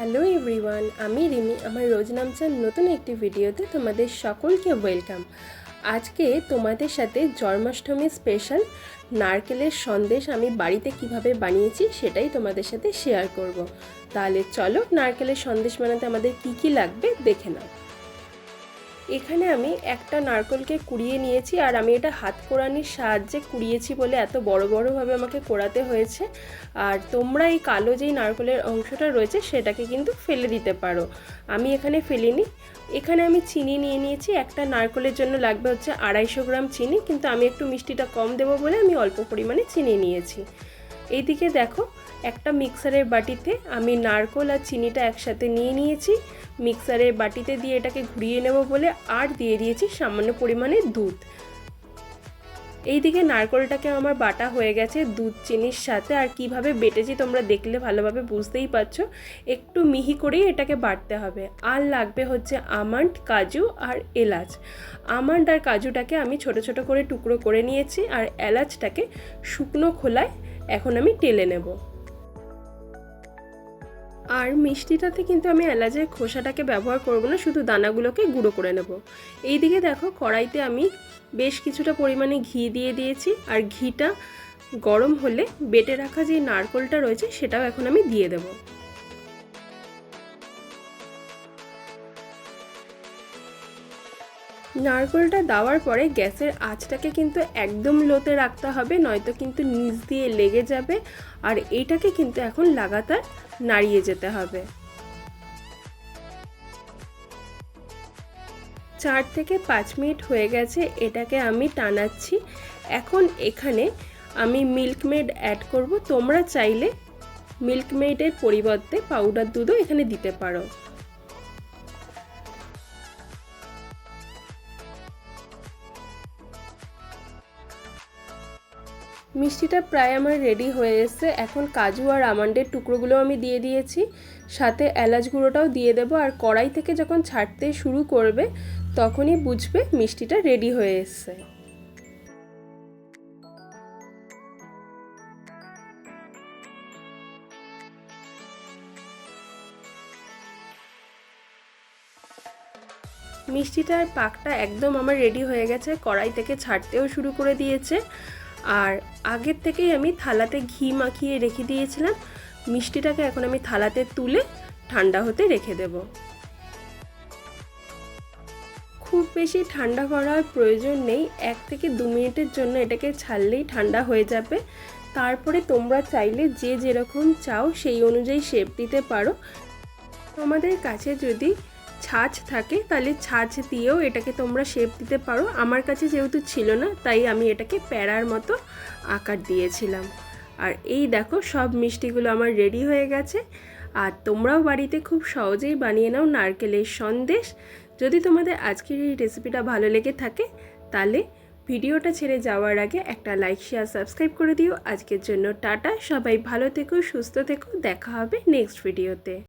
Hello everyone, আমি রিমি। আমার রোজ নামচার নতুন একটি ভিডিওতে তোমাদের সকলকে ওয়েলকাম। আজকে তোমাদের সাথে জন্মাষ্টমী স্পেশাল নারকেলের সন্দেশ আমি বাড়িতে কীভাবে বানিয়েছি সেটাই তোমাদের সাথে শেয়ার করব। তাহলে চলো নারকেলের সন্দেশ বানাতে আমাদের কি কি লাগবে দেখে নাও। এখানে আমি একটা নারকেলকে কুড়িয়ে নিয়েছি আর আমি এটা হাত কোড়ানির সাহায্যে কুড়িয়েছি বলে এত বড় বড়ভাবে আমাকে কোড়াতে হয়েছে। আর তোমরা এই কালো যেই নারকেলের অংশটা রয়েছে সেটাকে কিন্তু ফেলে দিতে পারো। আমি এখানে ফেলিনি। এখানে আমি চিনি নিয়ে নিয়েছি। একটা নারকেলের জন্য লাগবে হচ্ছে আড়াইশো গ্রাম চিনি। কিন্তু আমি একটু মিষ্টিটা কম দেবো বলে আমি অল্প পরিমাণে চিনি নিয়েছি। এইদিকে দেখো, একটা মিক্সারের বাটিতে আমি নারকোল আর চিনিটা একসাথে নিয়ে নিয়েছি। মিক্সারের বাটিতে দিয়ে এটাকে ঘুরিয়ে নেব বলে আর দিয়ে দিয়েছি সামান্য পরিমাণে দুধ। এইদিকে নারকোলটাকে আমার বাটা হয়ে গেছে দুধ, চিনির সাথে। আর কীভাবে বেটেছি তোমরা দেখলে ভালোভাবে বুঝতেই পারছ। একটু মিহি করেই এটাকে বাটতে হবে। আর লাগবে হচ্ছে আমন্ড, কাজু আর এলাচ। আমন্ড আর কাজুটাকে আমি ছোট ছোট করে টুকরো করে নিয়েছি। আর এলাচটাকে শুকনো খোলায় এখন আমি টেলে নেব। আর মিষ্টিটাতে কিন্তু আমি এলাচের খোসাটাকে ব্যবহার করব না, শুধু দানাগুলোকে গুঁড়ো করে নেব। এই দিকে দেখো, কড়াইতে আমি বেশ কিছুটা পরিমাণে ঘি দিয়ে দিয়েছি, আর ঘিটা গরম হলে বেটে রাখা যে নারকোলটা রয়েছে সেটাও এখন আমি দিয়ে দেব। নারকোলটা দেওয়ার পরে গ্যাসের আঁচটাকে কিন্তু একদম লোতে রাখতে হবে, নয়তো কিন্তু নিচ দিয়ে লেগে যাবে। আর এটাকে কিন্তু এখন লাগাতার নাড়িয়ে যেতে হবে। চার থেকে পাঁচ মিনিট হয়ে গেছে, এটাকে আমি টানাচ্ছি। এখন এখানে আমি মিল্কমেড অ্যাড করব। তোমরা চাইলে মিল্কমেডের পরিবর্তে পাউডার দুধও এখানে দিতে পারো। মিষ্টিটা প্রায় আমার রেডি হয়ে এসছে। এখন কাজু আর আমন্ডের টুকরোগুলো আমি দিয়ে দিয়েছি। সাথে এলাচ গুঁড়োটাও দিয়ে দেবো। আর কড়াই থেকে যখন ছাড়তে শুরু করবে, তখনই বুঝবে মিষ্টিটা রেডি হয়ে এসছে। মিষ্টিটার পাকটা একদম আমার রেডি হয়ে গেছে। কড়াই থেকে ছাড়তেও শুরু করে দিয়েছে। আর আগের থেকেই আমি থালাতে ঘি মাখিয়ে রেখে দিয়েছিলাম। মিষ্টিটাকে এখন আমি থালাতে তুলে ঠান্ডা হতে রেখে দেব। খুব বেশি ঠান্ডা করার প্রয়োজন নেই। এক থেকে দু মিনিটের জন্য এটাকে ছাড়লেই ঠান্ডা হয়ে যাবে। তারপরে তোমরা চাইলে যে যেরকম চাও সেই অনুযায়ী শেপ দিতে পারো। তোমাদের কাছে যদি ছাঁচ থাকে, তাহলে ছাঁচ দিয়েও এটাকে তোমরা শেপ দিতে পারো। আমার কাছে যেহেতু ছিল না, তাই আমি এটাকে প্যারার মতো আকার দিয়েছিলাম। আর এই দেখো, সব মিষ্টিগুলো আমার রেডি হয়ে গেছে। আর তোমরাও বাড়িতে খুব সহজেই বানিয়ে নাও নারকেলের সন্দেশ। যদি তোমাদের আজকের এই রেসিপিটা ভালো লেগে থাকে, তাহলে ভিডিওটা ছেড়ে যাওয়ার আগে একটা লাইক শেয়ার সাবস্ক্রাইব করে দিও। আজকের জন্য টাটা, সবাই ভালো থেকো, সুস্থ থেকো, দেখা হবে নেক্সট ভিডিওতে